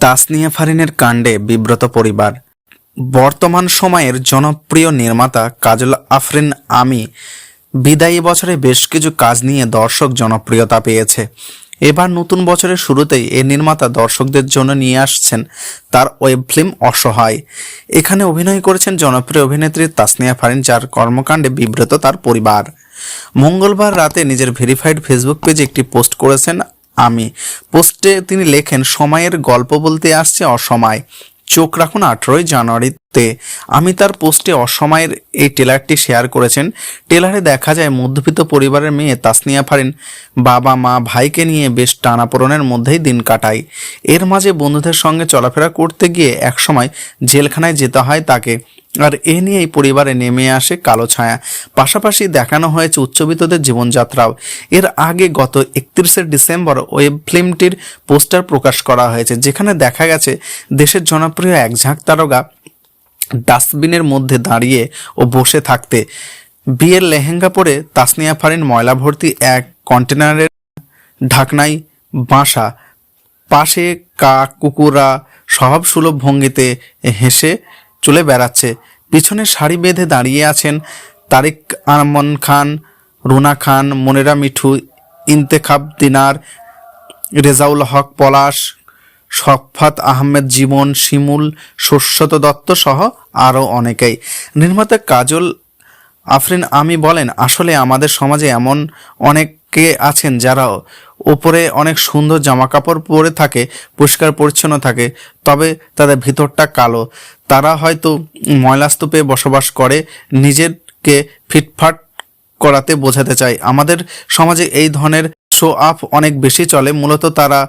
তাসনিয়া ফারিনের কাণ্ডে বিব্রত পরিবার। বর্তমান সময়ের জনপ্রিয় নির্মাতা কাজল আফরিন আমি বিদায়ী বছরে বেশ কিছু কাজ নিয়ে দর্শক জনপ্রিয়তা পেয়েছে। এবার নতুন বছরের শুরুতেই এ নির্মাতা দর্শকদের জন্য নিয়ে আসছেন তার ওয়েব ফিল্ম অসহায়। এখানে অভিনয় করেছেন জনপ্রিয় অভিনেত্রী তাসনিয়া ফারিন যার কর্মকাণ্ডে বিব্রত তার পরিবার। মঙ্গলবার রাতে নিজের ভেরিফাইড ফেসবুক পেজে একটি পোস্ট করেছেন আমি। পোস্টে তিনি লেখেন সময়ের গল্প বলতে আসছে অসময়। চোখ রাখুন আঠেরোই জানুয়ারিতে আমি তার পোস্টে অসময়ের এই টেলারটি শেয়ার করেছেন। টেলারে দেখা যায় মধ্যবিত্ত পরিবারের মেয়ে তাসনিয়া ফারিন বাবা, মা, ভাইকে নিয়ে বেশ টানাপোড়নের মধ্যেই দিন কাটায়। এর মাঝে বন্ধুদের সঙ্গে চলাফেরা করতে গিয়ে একসময় জেলখানায় যেতে হয় তাকে। আর এ নিয়েই পরিবারে নেমে আসে কালো ছায়া। পাশাপাশি দেখানো হয়েছে উচ্চবিত্তদের জীবনযাত্রাও। এর আগে গত একত্রিশে ডিসেম্বর ওয়েব ফিল্মটির পোস্টার প্রকাশ করা হয়েছে, যেখানে দেখা গেছে দেশের জনপ্রিয় এক ঝাঁক তারকা ডাস্টবিনের মধ্যে দাঁড়িয়ে ও বসে থাকতে। বিয়ের লেহেঙ্গা পরে তাসনিয়া ফারিন ময়লা ভর্তি এক কন্টেনারের ঢাকনাই বাসা। পাশে কাক কুকুরা স্বভাব সুলভ ভঙ্গিতে হেসে চলে বেড়াচ্ছে। পিছনে শাড়ি বেঁধে দাঁড়িয়ে আছেন তারিক আরমান খান, রুনা খান, মনিরা মিঠু, ইন্তেখাব দিনার, রেজাউল হক পলাশ শফাত আহমেদ জীবন, শিমুল, শস্যত দত্ত সহ আরও অনেকেই। নির্মাতা কাজল আফরিন আমি বলেন, আসলে আমাদের সমাজে এমন অনেকে আছেন যারা ওপরে অনেক সুন্দর জামা কাপড় পরে থাকে, পরিষ্কার পরিচ্ছন্ন থাকে, তবে তাদের ভিতরটা কালো। তারা হয়তো ময়লাস্তূপে বসবাস করে নিজেরকে ফিটফাট করাতে বোঝাতে চাই আমাদের সমাজে এই ধরনের শো আপ অনেক বেশি চলে, মূলত তারা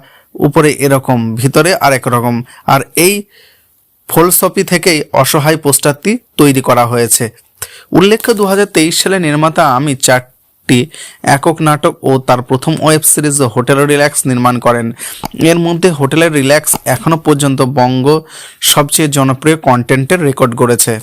উপরে এরকম, ভিতরে আরেক রকম। আর এই ফলসপি থেকেই অসহায় পোস্টারটি তৈরি করা হয়েছে। উল্লেখ্য দু হাজার তেইশ সালে নির্মাতা আমি চারটি একক নাটক ও তার প্রথম ওয়েব সিরিজ হোটেল রিল্যাক্স নির্মাণ করেন। এর মধ্যে হোটেলের রিল্যাক্স এখনও পর্যন্ত বঙ্গ সবচেয়ে জনপ্রিয় কন্টেন্টের রেকর্ড গড়েছে।